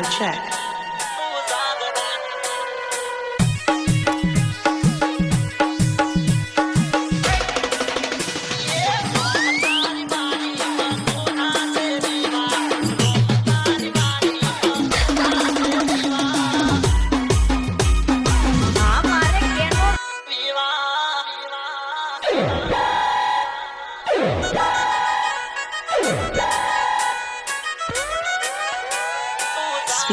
Check.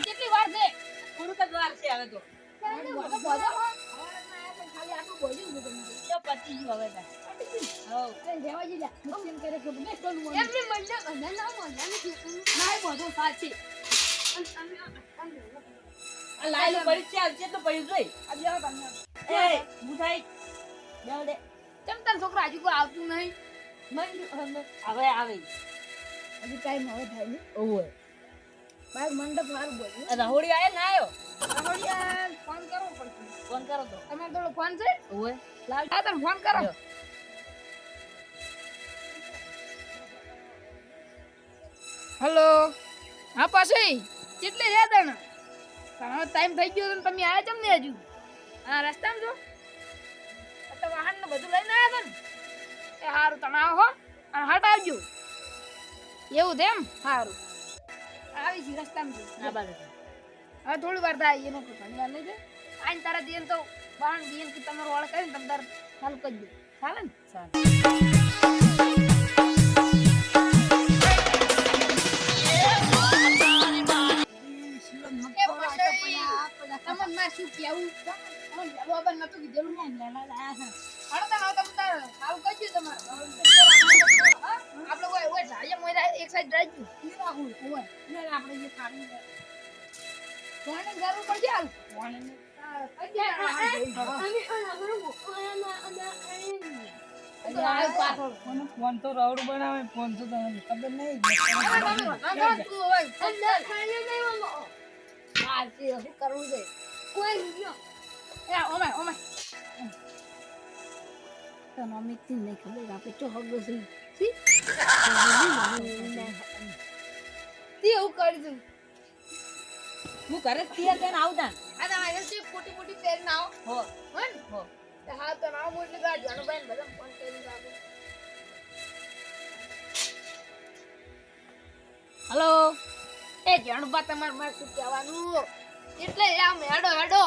કેટલી વાર છે? થોડુંક જ વાર છે હવે તો છોકરા હજુ આવતું નહીં હવે આવે હજુ ટાઈમ હવે થાય ને ઓવે બાર મંડપ સારું બોલ્યું રહોડી આયો ના આયો? રહોડિયા ફોન કરવો પડશે. ફોન કરો તો. તમે થોડો ફોન છે? ઓવે લાવ આ તમે ફોન કરો. હલો હા પાછી? કેટલી રહ્યા તને તમારો ટાઈમ થઈ ગયો તો તમે આવ્યા ચમ ને હજુ? હા રસ્તામાં છો? તો વાહન ને બધું લઈને આવ્યા હતા ને? એ સારું તમે આવો હો. અને હટ આવજો. એવું છે એમ? સારું આવી છે રસ્તામાં હવે થોડી વાર થાય એનો ઘણી વાર નહીં થાય આઈને તારા દિયન તો બાણ દિયન કે તમારો વાળ કરીને તમે તાર ચાલુ કરી દો. ચાલે ને? ચાલે. તમને માં શું કેવું તમને વહેલું નતું કીધેલું ને લેલા લાયા છે ફોન તો રાવડું બનાવે ફોન તો તમને ખબર નહીં. કરવું છે કોઈ એ ઓમે ઓમે. તો મમ્મી થી નહીં ખબર આપણે ચો હગો છે સી તે એવું કરી દઉં હું ઘરે તૈયાર થઈને આવતા આ તમારે છે પોટી પોટી તેલ ના હો હો તે હા તો ના હું એટલે ગાડ જાણો ભાઈ બધા ફોન કરી આપો હલો. એ જાણુબા તમારે મારે શું કહેવાનું? એટલે આમ હેડો હેડો.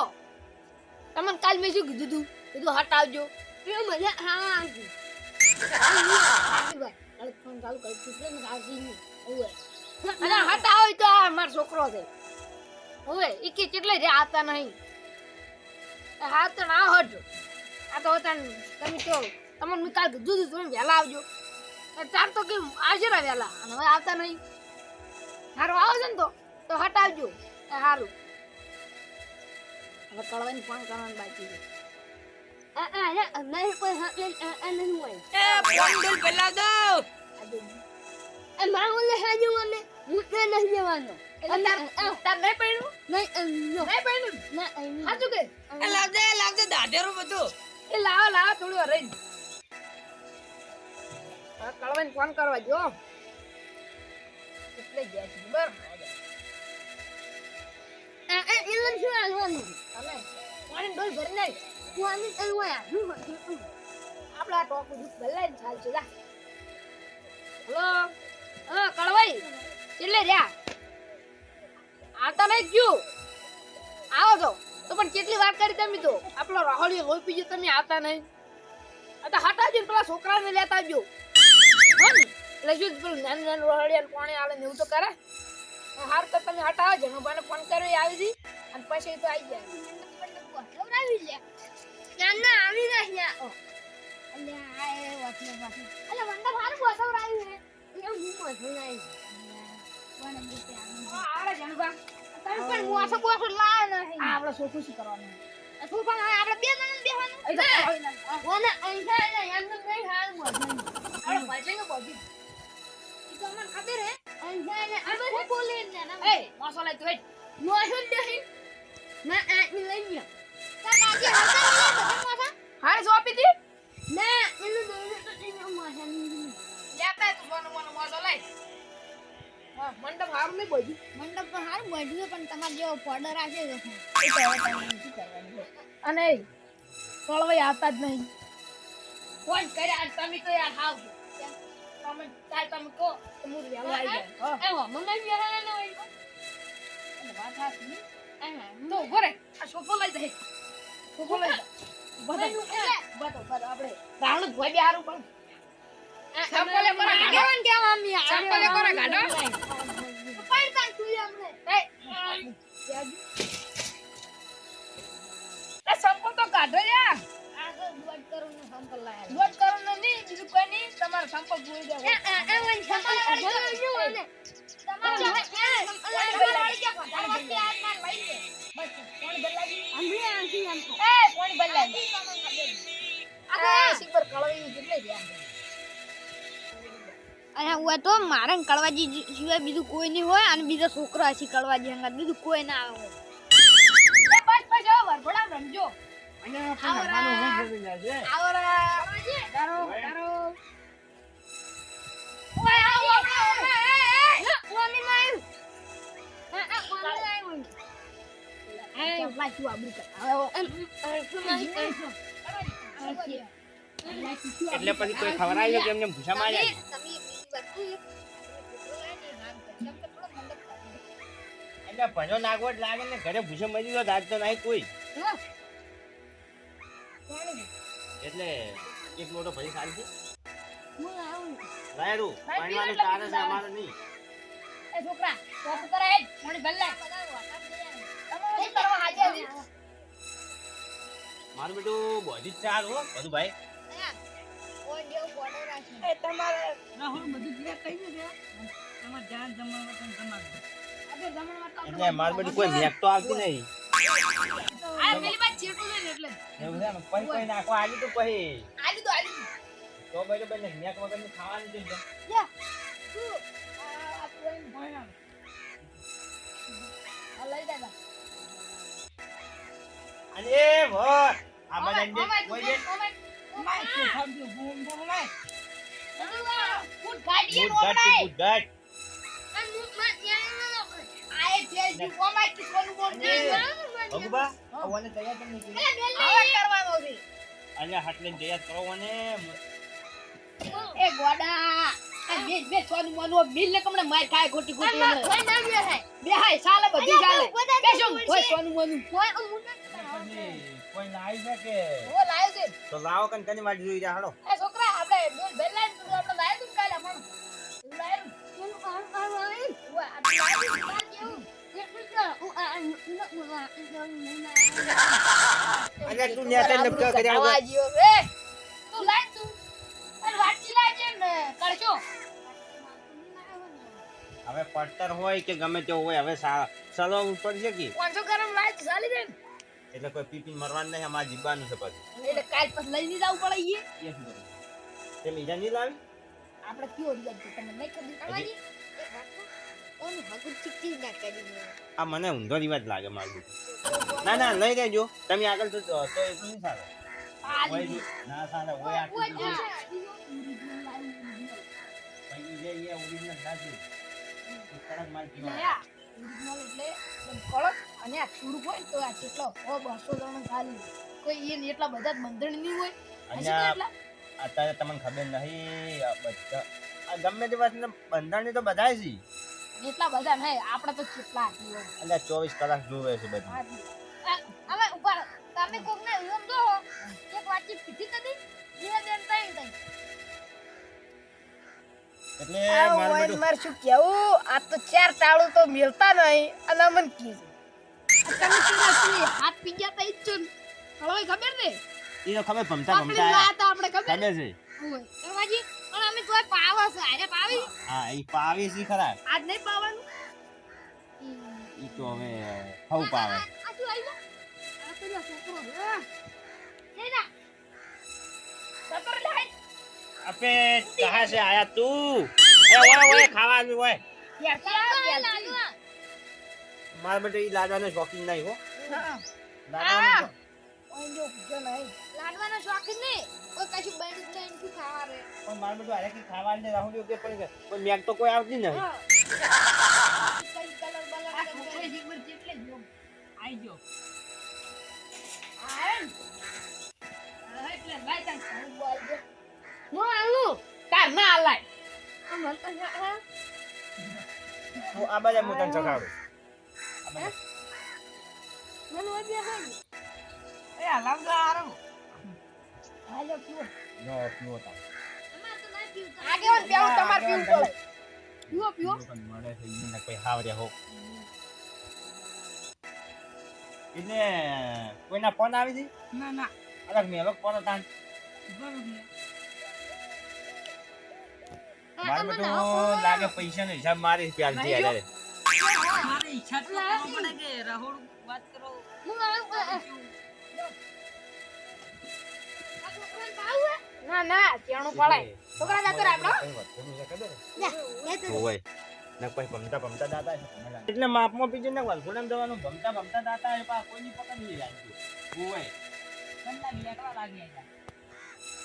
તમને કાલ મેં શું કીધું તું? કીધું હટ આવજો એ મજા હા ફોન ચાલુ કરી એટલે ને આવે તો આ છોકરો છે હવે ઈ કે કેટલે રે આતા નહીં એ હા તો ના હટજો આ તો તમે તો તમને મેં કાલ કીધું તમે વહેલા આવજો એ ચાર તો કેમ આવજો ને વહેલા અને હવે આવતા નહીં. સારું આવો ને તો. તો હટાવજો. એ સારું હવે કળવાની ફોન કરવાનું બાકી છે. એ ફોન બિલ પેલા દો તાર નહીં પડ્યું? નહીં પડ્યું? સાચું કે? એ લાવજે લાવજે દાઢેરું બધું. એ લાવો લાવો થોડું વાર રહી. ફોન કરવા જો એટલે ગયા છે બરાબર. તમે પાણી ડોલ ભરી નાખ આપડા ટોકું દૂધ ભલાઈને ચાલશે જા. હલો? હા કળવાઈ કેટલે રહ્યા? આતા નહીં ક્યું આવો છો. તો પણ કેટલી વાત કરી તમે તો? આપણો રાહુલિયો લોહી પીજો તમે આવતા નહીં. આ તો હટાવજો ને પેલા છોકરાને લેતા આવજો. એટલે શું પેલું નાનું નાનું રોહડિયા પાણી આવે ને એવું તો કરે? હાર તો તમે હટાવો જનુભાને ફોન કર્યો આવી હતી અને પછી તો આવી જાય ના આવી રહ્યા અલ્યા આ એ વાતને પાછી અલ્યા વંડા ભાર બોસવરાયું હે એ હું મધું. તમે પણ મોસો બોસો લાયા નહીં. આપણે શું કરવાનું તું પણ આપણે બે જણાને બેસવાનું. એ તો કળવાઈ ઓને અહીંથી આઈને એમનેમ નહીં હાલ મોઢાની. આપણે ભજેંગે બોધી. ઈ તો ખબર હે. અહીંથી ને શું બોલીએ ને એ મોસો લઈ તું હેડ. મોસો નહીં. ના, આ લઈ ગયો. હારે સોંપી દી ના, એનું દોરું તો નહીં. લેતા તું સોનું મોનું મોસો લઈ મંડપ હારું નહીં બોજી મંડપ તો હારું બધું પણ તમારે જેવો પડર રાખે તો હવે તમે શું કરવાનું છે? અને કળવાઈ આવતા જ નહીં ફોન કર્યા તમે તો યાર હાવ તમે તાર તમે કહો તો હું વહેલો આવી જાય એવો મને વિહાર ન હોય અને વાત સાચી. આહા, તો ઊભો આ સોફો લઈ જાય સોફો લઈ જા બધો બધો બધો આપણે રાવણ ભોય બે પણ. ચંપલે કોરા ગાડો? કેવાનું કેમ આમ ચંપલે કોરા ગાડો? પણ કાંઈ અમને. એ સંપલ તો કાઢો લ્યા આ તો દોઢ લાયા. દોઢ કરોડ નો નહીં બીજું કોઈ નહીં. તમારો સંપલ પૂરી દે એ, એ, એ વળી સંપલ કાઢો ને શું અને? તમારે એ, કોણ આમ તો. મારે કળવાજી સિવાય બીજું કોઈ નહીં હોય અને બીજા છોકરા હશે કળવાજી હંગાત બીજું કોઈ ના આવે બસ બસ હવે વરઘોડા રમજો આવો, એ, લાચું આબરૂ કર? એટલે પછી કોઈ ખવડાવ્યો કે એમને ભૂસા માર્યા. એટલે ભજો નાગવટ લાગે ને ઘરે ભૂસે મરી ગયો દાદ તો નહીં કોઈ એટલે એક મોટો ભરી સારી છે રાયરું પાણી વાળું તારે છે અમારે નહીં એ છોકરા કોપ કરાય જ મોણી મારું બેટું બોધી જ ચાર હો બધું ભાઈ હા. એ તમારે આપણે જમણવાર તો એટલે મારું બેટું કોઈ મેક તો આવતી નહીં. આ પેલી બાદ ચેટું લઈને એટલે. એવું છે ને તો આલી આલી તો બેટું બેને મેક વગરનું ખાવાનું છે. ને. તું, આ- આ તું એમ ભણ. આ લઈ દાદા અને ભર આ બધા ઓમાય, ઓમાય, કોઈ છે ઓમાય, ઓમાય, શું સમજ્યું? ભૂમ, ભૂમ, ઓમાય. ફૂટ ગાડીએ બુટ ઘાટ રોકડાય. થી બુટ ઘાટ. આ હું- માં ત્યાં ન રોકડાય. આ એ ગોડા આ બે બે સોનું મોનું બિલ ને માર ખાય ખોટી ખોટી આમાં હમણાં. કોઈ ના બેહાય. બે હાય બધી બેસો તો કોઈ છે. સોનું મોનું કોઈ ના આવી શકે ઓ લાયો છે તો લાવો કન કની વાટ જોઈ જા હાલો એ છોકરા આપણે દૂધ ભેલા ને તું આપણે લાયો તું કાલે પણ તું આવી. જેવું. તું નબકા કર્યા આવા તું તું લાજે ને કરજો હવે પડતર હોય કે ગમે તે હોય હવે સલો સલવા ઉપર છે કે પાંચસો ગરમ લાય ચાલી જાય ને એટલે કોઈ પીપી મરવાનું નહીં અમારે જીવવાનું છે પાછું. એટલે કાલ પછી લઈ જવું પડે એ તે મીઠા નહીં લાવી? આપણે કયો રિવાજ છે? તમને નહીં ખબર? ઓનું હગું ના કરી આ મને ઊંધો રિવાજ લાગે મારું ના ના લઈ લેજો. તમે આગળ તો તો એ શું સારું? ના સારું દીધું. આ- જે એ original ના છે. કડક માલ એટલે original એટલે કડક અને આ ચૂરું હોય તો આ કેટલા સો બસો જણ ખાલી કોઈ એ એટલા બધા બંધણ નહીં હોય. અત્યારે તમને ખબર નહીં આ બધા આ ગમે તે વાત બંધારણની તો બધાય છે. એટલા બધા નહીં આપણે તો કેટલા એટલે ચોવીસ કલાક જોવે છે બધા. હવે ઉપર. તમે કોકને દો એક વાતચીત કીધી કદી? બે બેન ત્રણ ત્રણ. એટલે આ મારું ઓય શું કેવું આ તો ચાર ટાળું તો મિલતા નહીં અને અમન કીધું. તમે કેવા હાથ પી ગયા તા ઈચ્છો હળવાઈ ખબર ને? એ તો ખબર ભમતા ભમતા. આપણે ખબર? ખબર છે. ઓય એવાજી પણ અમે તોય પાવા છે અરે પાવી? હા એ પાવી છે ખરા. આજ નહીં પાવાનું? તો હવે હવ પાવે. અબે કહા સે આયા તું. એ ઓય ઓય ખાવાનું હોય યાર આ યાર લાડુ આ. માર બેટે ઈ લાડવાનો શોખીન નહીં હો. હા. લાડવાનો ઓય જો જો નહીં લાડવાનો શોખ જ નહીં કોઈ કશું બન્યું જ નહીં શું ખાવા રે પણ માર બેટો આરે કી ખાવાનું ને રાહુલ કે પણ કોઈ મેક તો કોઈ આવતી નહીં. હા. કઈ કલર બલર આ કઈ છોકરી જીગર જેટલે જ લો આઈ ગયો આ એમ હા, એટલે લાય તાર ખાવું બોલ દે હું આલું તાર ના લાય આમ હલતા છે, હા. હું આ બાજુ હું તને ચખાડું. મને. એ હલાવ તો આરો હાલો પીવો નો પીવો તો ના પીવું. આગેવાન પીવું તમારે પીવું પડે પીવો પીવો મળે છે ઈને કોઈ હાવરે હો એટલે કોઈના ફોન આવી છે ના ના અલગ મેલો ફોન તાન બરોબર મારે બધું. લાગે પૈસાનો હિસાબ મારી પ્યારથી આલે મારી ઈચ્છા તો પડે કે રાહુલ વાત કરો. હું? ના ના પડાય. છોકરા. ઓય ને ભમતા ભમતા દાતા. એટલે માપમાં પીજે ને વાલગુડામ દવાનું ભમતા ભમતા દાતા એ પા કોઈની પકડ નહીં જાય ઓય કંદા બેકડા લાગી આયા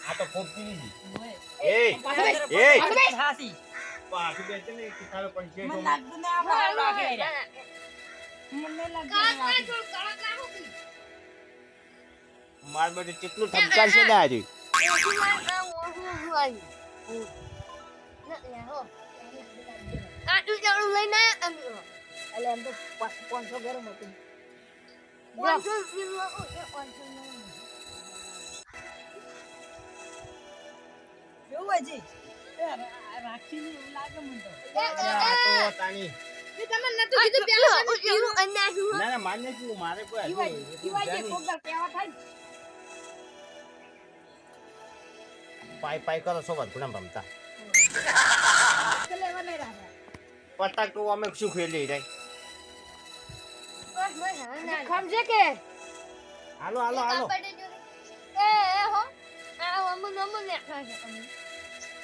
આ તો ખૂબ પીની છે એ એ હાસી પાછું બેસે ને કિતાબે પણ છે મને લાગતું ને આપણે હારું મને લાગતું કાચ લાગે. ના થોડું કડક રાખો કે. માર બેટે કેટલું ઠપકાર છે ને આજે. આટલું ચાલુ લઈને. એટલે એમ તો પાંચસો ગરમ હતું પાંચસો પાંચસો એવું રા- રાખીને એવું લાગે મને તો. તો હજુ અમે શું ખેલી રહી. ખમશે કે? હાલો હાલો હાલો. એ, એ, હો. આ અમુક અમુક નાખવા છે.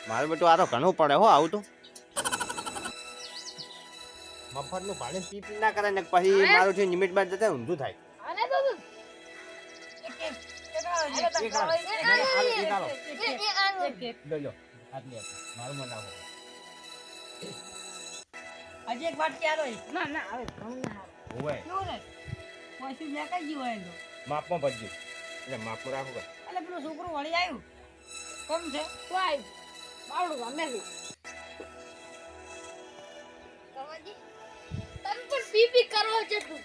મારે બેટું આ તો ઘણું પડે હો આવું તો. મફતનું પાણી પી પી ના કરે ને પછી મારું છે નિમિટ બાદ જતા ઊંધું થાય. હજી એક વાટકી આલો ના ના આવે. પછી ગયું હોય માપમાં ભરજો. એટલે માપમાં રાખો. એટલે પેલું છોકરું વળી આવ્યું. કેમ છે? તો આવ્યું. બાવડું ગમે છે તમે પણ પી પી કરો છો તું.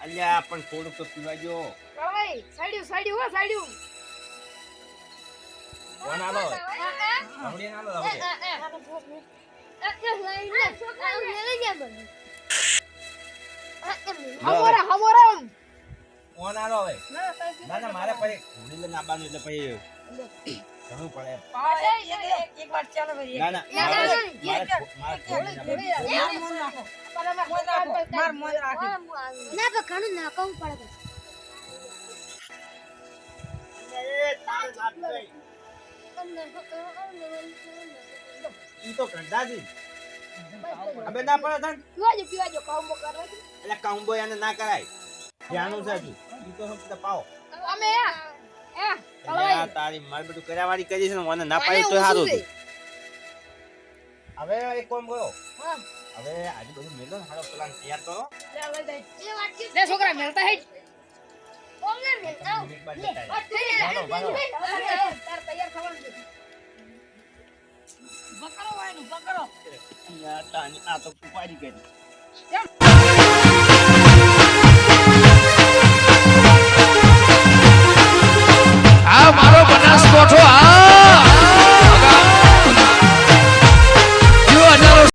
અલ્યા પણ થોડુંક તો પીવા જો ભાઈ સાડ્યું સાડ્યું હો સાડ્યું કોણ આલો આ, આ, ના આલો એ, રમણી. આ, આ. આ, એ લઈને આ મેલે ગયા બધું. આ, એ મેલે. લો હવે. હમોરા. કોણ આલો હવે ના ના મારે પછી ઘોડી લઈને આવવાનું એટલે પછી ઘણું પડે એક- એક- એક- એક વાર ચાલો ના ના ના, મારે ના, મોન રાખો. ના, પણ ઘણું પડે તારે વાત નહીં. ઈ તો કંટાળી. અબે ના પડે તને? પીવાજો પીવાજો કામો કરો એટલે કાઉમ્બો એને ના કરાય. ધ્યાન છે ઈ તો ફક્ત પાવો. અમે તારી મારી બધું કર્યા વાળી કરી છે ને મને ના પાડી તો સારું હતું હવે એક કામ કરો. હા. હવે આજે બધું મેલો ને હારો પ્લાન તૈયાર કરો. લે છોકરા મેલતા હેડ બોલને મેલ, આવ. મિનિટ બાદ લે, તૈયાર થવાનું છે. પકડો વાયનું રહ્યા. આ તાની આ તો ઉપાડી કરી આ મારો બનાસકોઠો આ